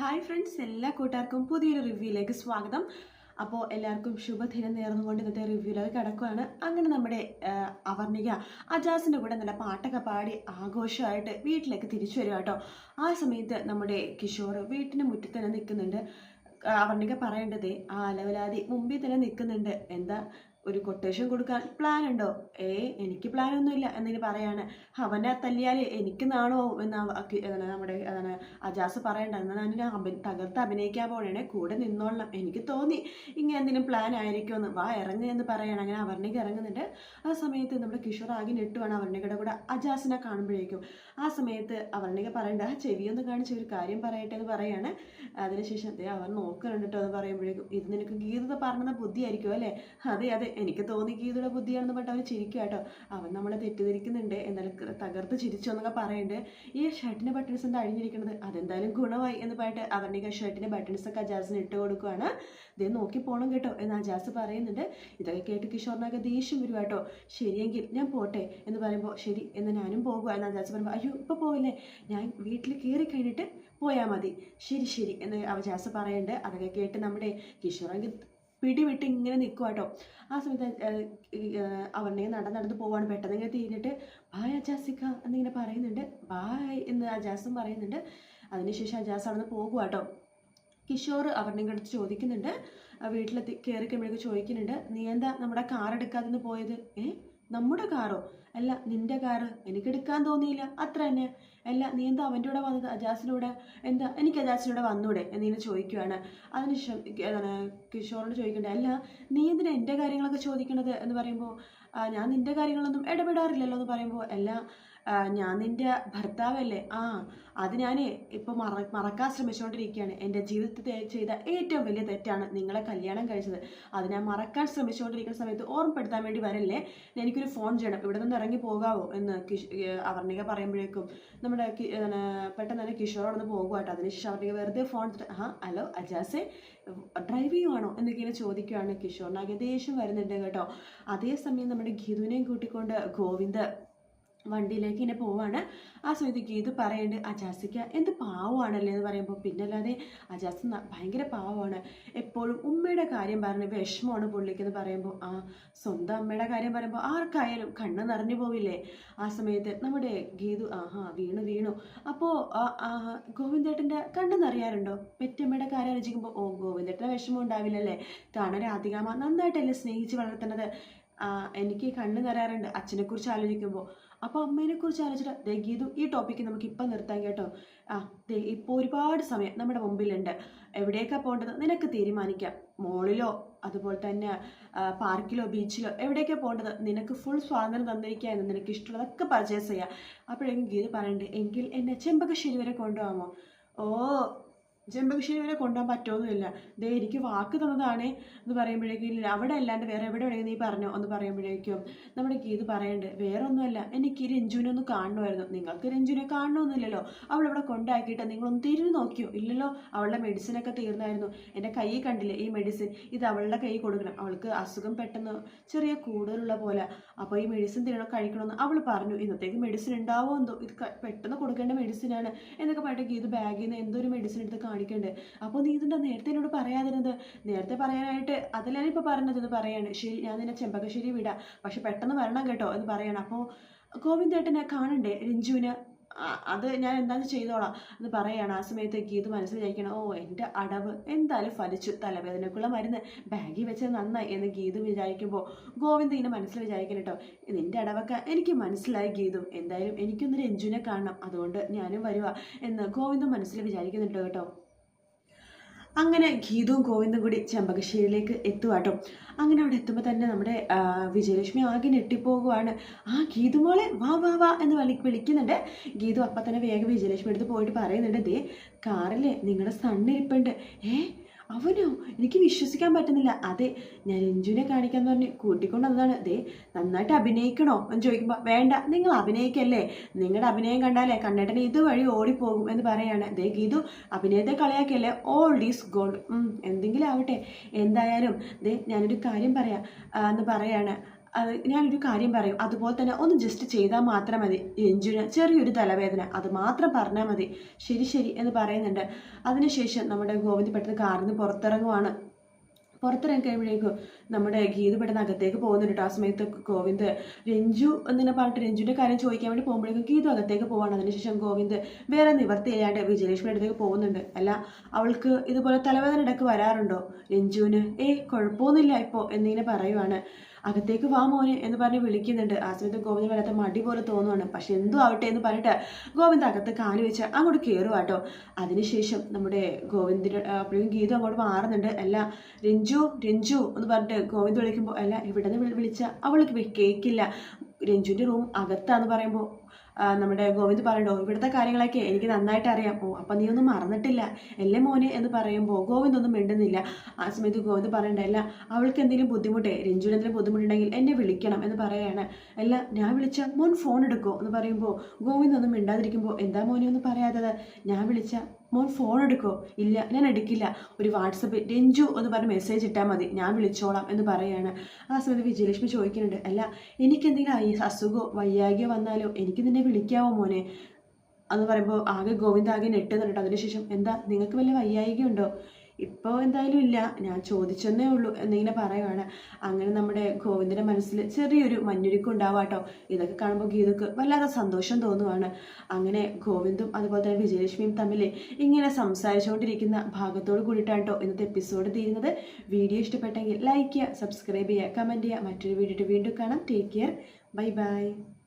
Hi friends എല്ലാ കൂട്ടുകാർക്കും പുതിയൊരു റിവ്യൂയിലേക്ക് സ്വാഗതം. അപ്പോൾ എല്ലാവർക്കും ശുഭദിനം നേർന്നുകൊണ്ട് ഇന്നത്തെ റിവ്യൂയിലേക്ക് കിടക്കുകയാണ് അങ്ങനെ നമ്മുടെ അവർണിക അജാസിന്റെ കൂടെ നല്ല പാട്ടൊക്കെ പാടി ആഘോഷമായിട്ട് വീട്ടിലേക്ക് തിരിച്ചു വരിക കേട്ടോ. ആ സമയത്ത് നമ്മുടെ കിഷോർ വീട്ടിന് മുറ്റത്ത് തന്നെ നിൽക്കുന്നുണ്ട്. അവർണിക പറയേണ്ടതേ ആ അലവലാതി മുമ്പിൽ തന്നെ നിൽക്കുന്നുണ്ട്. എന്താ ഒരു കൊട്ടേഷൻ കൊടുക്കാൻ പ്ലാൻ ഉണ്ടോ? ഏ എനിക്ക് പ്ലാനൊന്നുമില്ല എന്നിങ്ങനെ പറയാണ്. അവനെ തല്ലിയാൽ എനിക്ക് നാണോ എന്ന് നമ്മുടെ അതാണ് അജാസ് പറയണ്ട. എന്നാൽ ഞാൻ അഭി തകർത്ത് അഭിനയിക്കാൻ പോകണേ കൂടെ നിന്നോളണം. എനിക്ക് തോന്നി ഇങ്ങനെ എന്തെങ്കിലും പ്ലാൻ ആയിരിക്കുമെന്ന്. വാ ഇറങ്ങി എന്ന് പറയണം. അങ്ങനെ അവർണിക ഇറങ്ങുന്നുണ്ട്. ആ സമയത്ത് നമ്മുടെ കിഷോർ ആകെ ഞെട്ടുവാണ് അവരുടെ കൂടെ അജാസിനെ കാണുമ്പോഴേക്കും ആ സമയത്ത് അവർണിക പറയണ്ട ആ ചെവിയൊന്ന് കാണിച്ച് ഒരു കാര്യം പറയട്ടെ എന്ന് പറയാണ്. അതിനുശേഷം ദേ അവൻ നോക്കുന്നുണ്ട് കേട്ടോ എന്ന് പറയുമ്പോഴേക്കും ഇത് നിനക്ക് ഗീത പറഞ്ഞ ബുദ്ധിയായിരിക്കും അല്ലേ? അതെ അതെ. എനിക്ക് തോന്നി ഗീതയുടെ ബുദ്ധിയാണെന്ന് പറഞ്ഞിട്ട് അവൻ ചിരിക്കുക കേട്ടോ. അവൻ നമ്മളെ തെറ്റിദ്ധരിക്കുന്നുണ്ട് എന്നാലും തകർത്ത് ചിരിച്ചു എന്നൊക്കെ പറയുന്നുണ്ട് ഈ ഷർട്ടിന്റെ ബട്ടൺസ് എന്താ അഴിഞ്ഞിരിക്കുന്നത് അതെന്തായാലും ഗുണമായി എന്ന് പറഞ്ഞിട്ട് അവരുടെ ഷർട്ടിന്റെ ബട്ടൺസ് ഒക്കെ അജാസിന് ഇട്ട് കൊടുക്കുകയാണ് ഇതേ നോക്കി പോണം കേട്ടോ എന്ന് അജാസ് പറയുന്നുണ്ട്. ഇതൊക്കെ കേട്ട് കിഷോറിനൊക്കെ ദേഷ്യം വരും കേട്ടോ. ശരിയെങ്കിൽ ഞാൻ പോട്ടെ എന്ന് പറയുമ്പോൾ ശരി എന്ന് ഞാനും പോകുക എന്ന് അജാസ് പറയുമ്പോൾ അയ്യോ ഇപ്പോൾ പോവില്ലേ? ഞാൻ വീട്ടിൽ കയറി കഴിഞ്ഞിട്ട് പോയാൽ മതി. ശരി ശരി എന്ന് അവജാസ് പറയുന്നുണ്ട്. അതൊക്കെ കേട്ട് നമ്മുടെ കിഷോറെങ്കിൽ പിടിവിട്ട് ഇങ്ങനെ നിൽക്കുക കേട്ടോ ആ സമയത്ത് അവരുടെ നടന്ന് നടന്ന് പോവാണ്. പെട്ടെന്ന് ഇങ്ങനെ തിരിഞ്ഞിട്ട് ബായ് അജാസിക്ക എന്നിങ്ങനെ പറയുന്നുണ്ട്. ബായ് എന്ന് അജാസും പറയുന്നുണ്ട്. അതിനുശേഷം അജാസ് അവിടെ നിന്ന് പോകുക കേട്ടോ കിഷോർ അവരുടെ അടുത്ത് ചോദിക്കുന്നുണ്ട്. വീട്ടിലെത്തി കയറി കഴിയുമ്പോഴേക്ക് ചോദിക്കുന്നുണ്ട്. നീ എന്താ നമ്മുടെ കാർ എടുക്കാതെ പോയത്? ഏ? നമ്മുടെ കാറോ? അല്ല നിന്റെ കാറ് എനിക്ക് എടുക്കാൻ തോന്നിയില്ല. അത്ര തന്നെ. അല്ല നീ എന്താ അവന്റെ കൂടെ വന്നത്? അജാസിലൂടെ എന്താ? എനിക്ക് അജാസിലൂടെ വന്നൂടെ? എന്നിങ്ങനെ ചോദിക്കുവാണ്. അതിനുശേഷം എന്താണ് കിഷോറിനോട് ചോദിക്കണ്ടേ. അല്ല നീ എന്തിനാ എന്റെ കാര്യങ്ങളൊക്കെ ചോദിക്കണത് എന്ന് പറയുമ്പോൾ ഞാൻ നിന്റെ കാര്യങ്ങളൊന്നും ഇടപെടാറില്ലല്ലോ എന്ന് പറയുമ്പോൾ അല്ല ഞാൻ നിന്റെ ഭർത്താവല്ലേ? ആ അത് ഞാൻ ഇപ്പോൾ മറ മറക്കാൻ ശ്രമിച്ചുകൊണ്ടിരിക്കുകയാണ്. എന്റെ ജീവിതത്തിൽ ചെയ്ത ഏറ്റവും വലിയ തെറ്റാണ് നിങ്ങളെ കല്യാണം കഴിച്ചത്. അത് ഞാൻ മറക്കാൻ ശ്രമിച്ചുകൊണ്ടിരിക്കുന്ന സമയത്ത് ഓർമ്മപ്പെടുത്താൻ വേണ്ടി വരല്ലേ? എനിക്കൊരു ഫോൺ ചെയ്യണം. ഇവിടെ നിന്ന് ഇറങ്ങി പോകാവോ എന്ന് കിഷ് അവർണിക പറയുമ്പോഴേക്കും നമ്മുടെ പെട്ടെന്ന് തന്നെ കിഷോർ അവിടെ പോകുക അതിനുശേഷം അവർണിക വെറുതെ ഫോൺ ആ ഹലോ അജാസെ ഡ്രൈവ് ചെയ്യുവാണോ എന്നൊക്കെ ചോദിക്കുകയാണ് കിഷോറിന്. ദേഷ്യം വരുന്നുണ്ട് കേട്ടോ. അതേസമയം നമ്മുടെ ഗീതുവിനെയും കൂട്ടിക്കൊണ്ട് ഗോവിന്ദ് വണ്ടിയിലേക്ക് ഇങ്ങനെ പോവാണ്. ആ സമയത്ത് ഗീതു പറയുന്നുണ്ട് അജാസിക്ക എന്ത് പാവമാണല്ലേ? എന്ന് പറയുമ്പോൾ പിന്നല്ലാതെ അജാസ് ഭയങ്കര പാവമാണ്. എപ്പോഴും ഉമ്മയുടെ കാര്യം പറഞ്ഞ് വിഷമമാണ് പുള്ളിക്കെന്ന് പറയുമ്പോൾ ആ സ്വന്തം അമ്മയുടെ കാര്യം പറയുമ്പോൾ ആർക്കായാലും കണ്ണ് നിറഞ്ഞു പോവില്ലേ? ആ സമയത്ത് നമ്മുടെ ഗീതു ആഹാ വീണു വീണു. അപ്പോൾ ഗോവിന്ദേട്ടന്റെ കണ്ണ് നിറയാറുണ്ടോ? പെറ്റമ്മയുടെ കാര്യം ആലോചിക്കുമ്പോൾ ഓ ഗോവിന്ദേട്ടന്റെ വിഷമം ഉണ്ടാവില്ലല്ലേ? കാരണം രാധികാമ നന്നായിട്ടല്ലേ സ്നേഹിച്ച് വളർത്തുന്നത്. എനിക്ക് കണ്ണ് നിറയാറുണ്ട്. അച്ഛനെക്കുറിച്ച് ആലോചിക്കുമ്പോൾ അപ്പോൾ അമ്മേനെക്കുറിച്ച് ആലോചിച്ചിട്ട് ദേ ഗീതു ഈ ടോപ്പിക്ക് നമുക്ക് ഇപ്പം നിർത്താം കേട്ടോ. ആ ദേ ഇപ്പോൾ ഒരുപാട് സമയം നമ്മുടെ മുമ്പിലുണ്ട്. എവിടേക്കാണ് പോകേണ്ടത്? നിനക്ക് തീരുമാനിക്കാം. മോളിലോ അതുപോലെ തന്നെ പാർക്കിലോ ബീച്ചിലോ എവിടേക്കാണ് പോകേണ്ടത്? നിനക്ക് ഫുൾ സ്വാതന്ത്ര്യം തന്നിരിക്കുക എന്ന് നിനക്ക് ഇഷ്ടമുള്ളതൊക്കെ പർച്ചേസ് ചെയ്യാം. അപ്പോഴെങ്കിലും ഗീതു പറയണ്ടേ എങ്കിൽ എന്നെ ചെമ്പകശ്ശേരി വരെ കൊണ്ടുപോകാമോ? ഓ ചെമ്പകശ്ശേരി കൊണ്ടുപോകാൻ പറ്റുമൊന്നുമില്ല ദേ എനിക്ക് വാക്ക് തന്നതാണേ എന്ന് പറയുമ്പോഴേക്കും അവിടെ അല്ലാണ്ട് വേറെ എവിടെ വേണമെങ്കിൽ നീ പറഞ്ഞോ എന്ന് പറയുമ്പോഴേക്കും നമ്മുടെ ഗീത് പറയണ്ട് വേറെ ഒന്നുമല്ല എനിക്ക് രഞ്ജുവിനെ ഒന്ന് കാണണമായിരുന്നു. നിങ്ങൾക്ക് രഞ്ജുവിനെ കാണണമെന്നില്ലല്ലോ അവൾ ഇവിടെ കൊണ്ടാക്കിയിട്ട് നിങ്ങളൊന്ന് തിരിഞ്ഞു നോക്കിയോ? ഇല്ലല്ലോ അവളുടെ മെഡിസിനൊക്കെ തീർന്നായിരുന്നു. എന്റെ കൈ കണ്ടില്ലേ ഈ മെഡിസിൻ ഇത് അവളുടെ കൈ കൊടുക്കണം. അവൾക്ക് അസുഖം പെട്ടെന്ന് ചെറിയ കൂടുതലുള്ള പോലെ. അപ്പോൾ ഈ മെഡിസിൻ തീരണം കഴിക്കണമെന്ന് അവൾ പറഞ്ഞു. ഇന്നത്തേക്ക് മെഡിസിൻ ഉണ്ടാവോ എന്തോ ഇത് പെട്ടെന്ന് കൊടുക്കേണ്ട മെഡിസിനാണ് എന്നൊക്കെ പറഞ്ഞിട്ട് ഗീത് ബാഗിൽ നിന്ന് എന്തോ ഒരു മെഡിസിൻ എടുത്ത് കാണിക്കണ്ട് അപ്പോൾ നീ ഇതെന്താ നേരത്തെ എന്നോട് പറയാതിരുന്നത്? നേരത്തെ പറയാനായിട്ട് അതിലാണ് ഇപ്പോൾ പറഞ്ഞത് എന്ന് പറയാണ്. ശരി ഞാൻ നിന്നെ ചെമ്പകശ്ശേരി വിടാം. പക്ഷെ പെട്ടെന്ന് വരണം കേട്ടോ എന്ന് പറയണം. അപ്പോൾ ഗോവിന്ദേട്ടനെ കാണണ്ടേ രഞ്ജുവിന്? അത് ഞാൻ എന്താണെന്ന് ചെയ്തോളാം എന്ന് പറയാണ്. ആ സമയത്ത് ഗീത് മനസ്സിൽ വിചാരിക്കണം ഓ എന്റെ അടവ് എന്തായാലും ഫലിച്ചു. തലവേദനക്കുള്ള മരുന്ന് ബാഗിൽ വെച്ചത് നന്നായി എന്ന് ഗീത് വിചാരിക്കുമ്പോൾ ഗോവിന്ദ് ഇങ്ങനെ മനസ്സിൽ വിചാരിക്കണം കേട്ടോ നിന്റെ അടവൊക്കെ എനിക്ക് മനസ്സിലായി ഗീതു. എന്തായാലും എനിക്കൊന്ന് രഞ്ജുവിനെ കാണണം. അതുകൊണ്ട് ഞാനും വരുവാ എന്ന് ഗോവിന്ദ് മനസ്സിൽ വിചാരിക്കുന്നുണ്ട് കേട്ടോ. അങ്ങനെ ഗീതവും ഗോവിന്ദും കൂടി ചെമ്പകശ്ശേരിയിലേക്ക് എത്തുവാട്ടോ അങ്ങനെ അവിടെ എത്തുമ്പോൾ തന്നെ നമ്മുടെ വിജയലക്ഷ്മി ആകെ ഞെട്ടിപ്പോകുവാണ്. ആ ഗീതുമോളെ വാ വാ വാ എന്ന് വിളി വിളിക്കുന്നുണ്ട്. ഗീതു അപ്പം തന്നെ വേഗം വിജയലക്ഷ്മി എടുത്ത് പോയിട്ട് പറയുന്നുണ്ട് ദേ കാറിലെ നിങ്ങളുടെ സണ്ണിരിപ്പുണ്ട്. ഏ അവനോ? എനിക്ക് വിശ്വസിക്കാൻ പറ്റുന്നില്ല. അതെ ഞാൻ രഞ്ജുവിനെ കാണിക്കാന്ന് പറഞ്ഞ് കൂട്ടിക്കൊണ്ട് വന്നതാണ് ദേ നന്നായിട്ട് അഭിനയിക്കണോ? എന്ന് ചോദിക്കുമ്പോൾ വേണ്ട നിങ്ങൾ അഭിനയിക്കല്ലേ? നിങ്ങളുടെ അഭിനയം കണ്ടാലേ കണ്ണേട്ടൻ ഇതുവഴി ഓടിപ്പോകും എന്ന് പറയാണ്. ദേ ഗീതു അഭിനയത്തെ കളിയാക്കിയല്ലേ? ഓൾ ഈസ് ഗോൾഡ് എന്തെങ്കിലും ആവട്ടെ. എന്തായാലും ദേ ഞാനൊരു കാര്യം പറയാം എന്ന് പറയാണ്. അത് ഞാനൊരു കാര്യം പറയും. അതുപോലെ തന്നെ ഒന്ന് ജസ്റ്റ് ചെയ്താൽ മാത്രം മതി. രഞ്ജുവിന് ചെറിയൊരു തലവേദന. അത് മാത്രം പറഞ്ഞാൽ മതി. ശരി ശരി എന്ന് പറയുന്നുണ്ട്. അതിനുശേഷം നമ്മുടെ ഗോവിന്ദ് പെട്ടെന്ന് കാറിൽ നിന്ന് പുറത്തിറങ്ങുവാണ്. പുറത്തിറങ്ങി കഴിയുമ്പോഴേക്കും നമ്മുടെ ഗീത് പെട്ടെന്ന് അകത്തേക്ക് പോകുന്നുണ്ട് കേട്ടോ. ആ സമയത്ത് ഗോവിന്ദ് രഞ്ജു എന്നിങ്ങനെ പറഞ്ഞിട്ട് രഞ്ജുവിന്റെ കാര്യം ചോദിക്കാൻ വേണ്ടി പോകുമ്പോഴേക്കും ഗീതു അകത്തേക്ക് പോവാണ്. അതിനുശേഷം ഗോവിന്ദ് വേറെ നിവർത്തിയില്ലാണ്ട് വിജയലക്ഷ്മിയുടെ അടുത്തേക്ക് പോകുന്നുണ്ട്. അല്ല അവൾക്ക് ഇതുപോലെ തലവേദന ഇടയ്ക്ക് വരാറുണ്ടോ? രഞ്ജുവിന് ഏയ് കുഴപ്പമൊന്നുമില്ല ഇപ്പോൾ എന്നിങ്ങനെ പറയുവാണ്. അകത്തേക്ക് വാ മോനെ എന്ന് പറഞ്ഞ് വിളിക്കുന്നുണ്ട്. ആ സമയത്ത് ഗോവിന്ദ് വല്ലാത്ത മടി പോലെ തോന്നുവാണ്. പക്ഷെ എന്തോ ആവട്ടെ എന്ന് പറഞ്ഞിട്ട് ഗോവിന്ദ് അകത്ത് കാൽ വെച്ച് അങ്ങോട്ട് കയറുക കേട്ടോ അതിനുശേഷം നമ്മുടെ ഗോവിന്ദിന്റെ അപ്പോഴും ഗീതു അങ്ങോട്ട് മാറുന്നുണ്ട്. അല്ല രഞ്ജു രഞ്ജു എന്ന് പറഞ്ഞിട്ട് ഗോവിന്ദ് വിളിക്കുമ്പോൾ അല്ല ഇവിടെ നിന്ന് വിളിച്ച അവൾക്ക് കേൾക്കില്ല രഞ്ജുവിന്റെ റൂം അകത്താന്ന് പറയുമ്പോൾ നമ്മുടെ ഗോവിന്ദ് പറയണ്ടോ ഇവിടുത്തെ കാര്യങ്ങളൊക്കെ എനിക്ക് നന്നായിട്ട് അറിയാം. ഓ അപ്പം നീ ഒന്നും മറന്നിട്ടില്ല. അല്ലേ മോനെ എന്ന് പറയുമ്പോൾ ഗോവിന്ദ് ഒന്നും മിണ്ടുന്നില്ല. ആ സമയത്ത് ഗോവിന്ദ് പറയണ്ട അല്ല അവൾക്ക് എന്തെങ്കിലും ബുദ്ധിമുട്ടേ രഞ്ജുവിന് എന്തെങ്കിലും ബുദ്ധിമുട്ടുണ്ടെങ്കിൽ എന്നെ വിളിക്കണം എന്ന് പറയാണ്. അല്ല ഞാൻ വിളിച്ച മോൻ ഫോൺ എടുക്കോ എന്ന് പറയുമ്പോൾ ഗോവിന്ദ് ഒന്നും മിണ്ടാതിരിക്കുമ്പോൾ എന്താ മോനെ ഒന്നും പറയാത്തത്? ഞാൻ വിളിച്ച മോൻ ഫോൺ എടുക്കോ? ഇല്ല ഞാൻ എടുക്കില്ല. ഒരു വാട്സപ്പ് രഞ്ജു എന്ന് പറഞ്ഞ് മെസ്സേജ് ഇട്ടാൽ മതി. ഞാൻ വിളിച്ചോളാം എന്ന് പറയാണ്. ആ സമയത്ത് വിജയലക്ഷ്മി ചോദിക്കുന്നുണ്ട് അല്ല എനിക്കെന്തെങ്കിലും അസുഖമോ വയ്യാകിയോ വന്നാലോ? എനിക്ക് നിന്നെ വിളിക്കാവോ മോനെ? എന്ന് പറയുമ്പോൾ ആകെ ഗോവിന്ദ ആകെ നെട്ടുന്നുണ്ട് അതിനുശേഷം എന്താ നിങ്ങൾക്ക് വല്ല വയ്യായികയുണ്ടോ? ഇപ്പോൾ എന്തായാലും ഇല്ല. ഞാൻ ചോദിച്ചെന്നേ ഉള്ളൂ എന്നിങ്ങനെ പറയുവാണ്. അങ്ങനെ നമ്മുടെ ഗോവിന്ദന്റെ മനസ്സിൽ ചെറിയൊരു മഞ്ഞുരുക്കം ഇതൊക്കെ കാണുമ്പോൾ ഗീതക്ക് വല്ലാതെ സന്തോഷം തോന്നുവാണ്. അങ്ങനെ ഗോവിന്ദും അതുപോലെ തന്നെ വിജയലക്ഷ്മിയും തമ്മിൽ ഇങ്ങനെ സംസാരിച്ചുകൊണ്ടിരിക്കുന്ന ഭാഗത്തോട് കൂടിയിട്ടാണ് ഇന്നത്തെ എപ്പിസോഡ് തീരുന്നത്. വീഡിയോ ഇഷ്ടപ്പെട്ടെങ്കിൽ ലൈക്ക് ചെയ്യുക സബ്സ്ക്രൈബ് ചെയ്യുക കമന്റ് ചെയ്യുക. മറ്റൊരു വീഡിയോ വീണ്ടും കാണാം. Take care bye bye